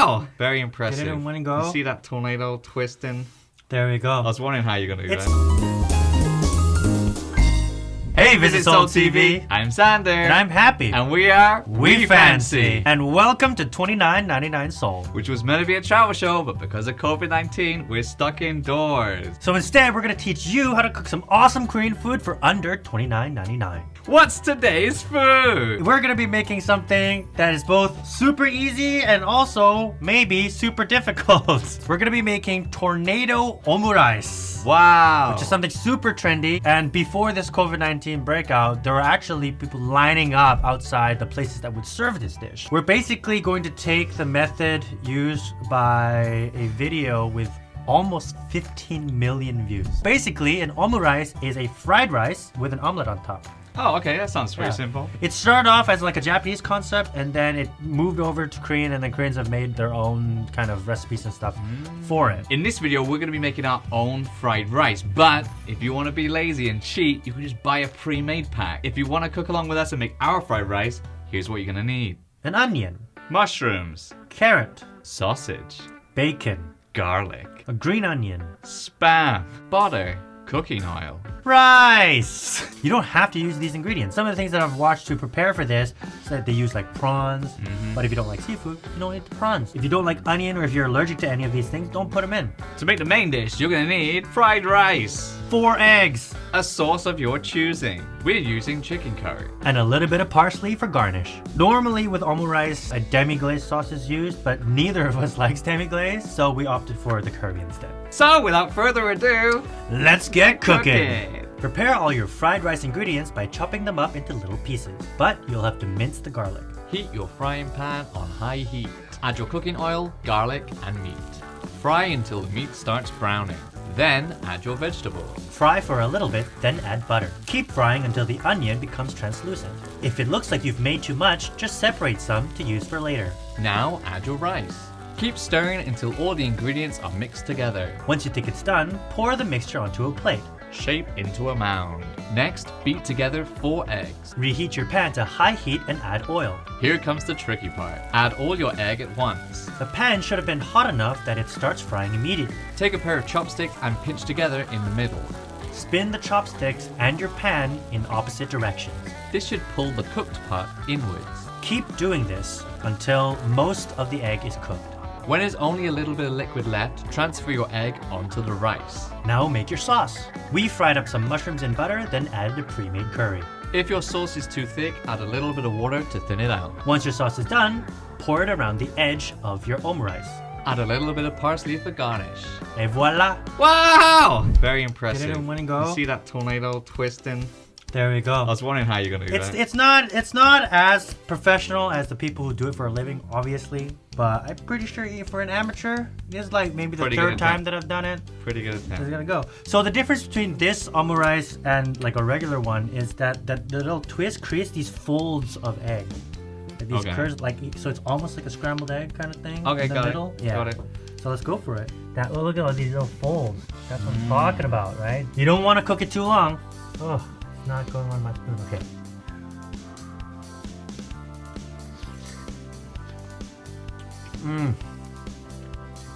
Wow! Very impressive. in one go? You see that tornado twisting? There we go. I was wondering how you're gonna do It's- that. Hey, Visit Soul TV. I'm Sander. And I'm happy. And we are we fancy. And welcome to 29.99 Soul. Which was meant to be a travel show, but because of COVID 19, we're stuck indoors. So instead, we're gonna teach you how to cook some awesome Korean food for under $29.99. What's today's food? We're gonna be making something that is both super easy and also maybe super difficult. We're gonna be making tornado omurice. Wow. Which is something super trendy. And before this COVID 19 breakout, there were actually people lining up outside the places that would serve this dish. We're basically going to take the method used by a video with almost 15 million views. Basically, an omurice is a fried rice with an omelet on top. Oh, okay, that sounds pretty Yeah. simple. It started off as like a Japanese concept and then it moved over to Korean and then Koreans have made their own kind of recipes and stuff mm. for it. In this video, we're going to be making our own fried rice. But if you want to be lazy and cheat, you can just buy a pre-made pack. If you want to cook along with us and make our fried rice, here's what you're going to need. An onion, Mushrooms, carrot, sausage, bacon, garlic, a green onion, spam, butter, cooking oil. rice. You don't have to use these ingredients. Some of the things that I've watched to prepare for this is that they use like prawns. Mm-hmm. But if you don't like seafood, you don't eat the prawns. If you don't like onion or if you're allergic to any of these things, don't put them in. To make the main dish, you're going to need fried rice, Four eggs a sauce of your choosing. We're using chicken curry. and a little bit of parsley for garnish. Normally with omurice, a demi-glaze sauce is used, but neither of us likes demi-glaze, so we opted for the curry instead. So, without further ado, Let's get cooking. Cooking. Prepare all your fried rice ingredients by chopping them up into little pieces, but you'll have to mince the garlic. Heat your frying pan on high heat. Add your cooking oil, garlic, and meat. Fry until the meat starts browning. Then add your vegetables. Fry for a little bit, then add butter. Keep frying until the onion becomes translucent. If it looks like you've made too much, just separate some to use for later. Now add your rice. Keep stirring until all the ingredients are mixed together. Once you think it's done, pour the mixture onto a plate. Shape into a mound. Next, beat together 4 eggs. Reheat your pan to high heat and add oil. Here comes the tricky part. Add all your egg at once. The pan should have been hot enough that it starts frying immediately. Take a pair of chopsticks and pinch together in the middle. Spin the chopsticks and your pan in opposite directions. This should pull the cooked part inwards. Keep doing this until most of the egg is cooked. When there's only a little bit of liquid left, transfer your egg onto the rice. Now make your sauce. We fried up some mushrooms in butter, then added a pre-made curry. If your sauce is too thick, add a little bit of water to thin it out. Once your sauce is done, pour it around the edge of your omurice. Add a little bit of parsley for garnish. Et voila! Wow! Very impressive. Get it in one go? You see that tornado twisting? There we go. I was wondering how you're gonna do It's that. it's not it's not as professional as the people who do it for a living, obviously. But I'm pretty sure for an amateur, this is like maybe the Pretty third time that I've done it. Pretty good attempt. It's gonna go. So the difference between this omurice and like a regular one is that that the little twist creates these folds of egg. Like These Okay. curves, like so, it's almost like a scrambled egg kind of thing. Okay, in the got middle. it. Yeah. Got it. So let's go for it. That oh, look at all these little folds. That's what I'm Mm. talking about, right? You don't want to cook it too long. Oh, it's not going on my spoon. Okay. Mmm.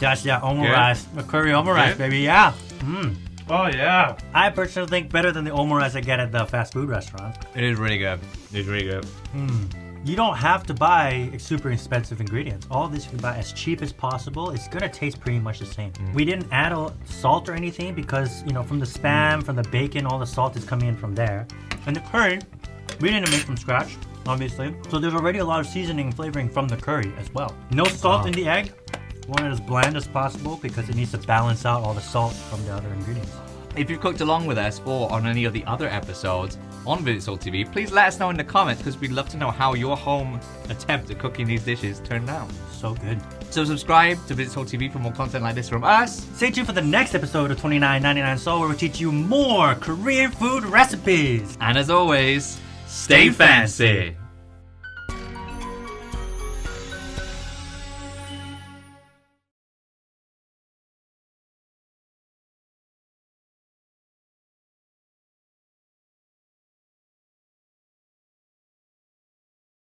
That's that omurice, the curry omurice, Good? baby. Yeah. Mmm. Oh yeah. I personally think better than the omurice I get at the fast food restaurant. It is really good. It's really good. Mm. You don't have to buy super expensive ingredients. All this you can buy as cheap as possible. It's gonna taste pretty much the same. Mm. We didn't add salt or anything because you know from the spam, mm. from the bacon, all the salt is coming in from there. And the curry, we didn't make from scratch, obviously. So there's already a lot of seasoning and flavoring from the curry as well. No salt in the egg. Want it as bland as possible because it needs to balance out all the salt from the other ingredients. If you've cooked along with us or on any of the other episodes on Visit Soul TV, please let us know in the comments because we'd love to know how your home attempt at cooking these dishes turned out. So good. So subscribe to Visit Soul TV for more content like this from us. Stay tuned for the next episode of 29.99 Soul where we teach you more Korean food recipes. And as always, stay fancy.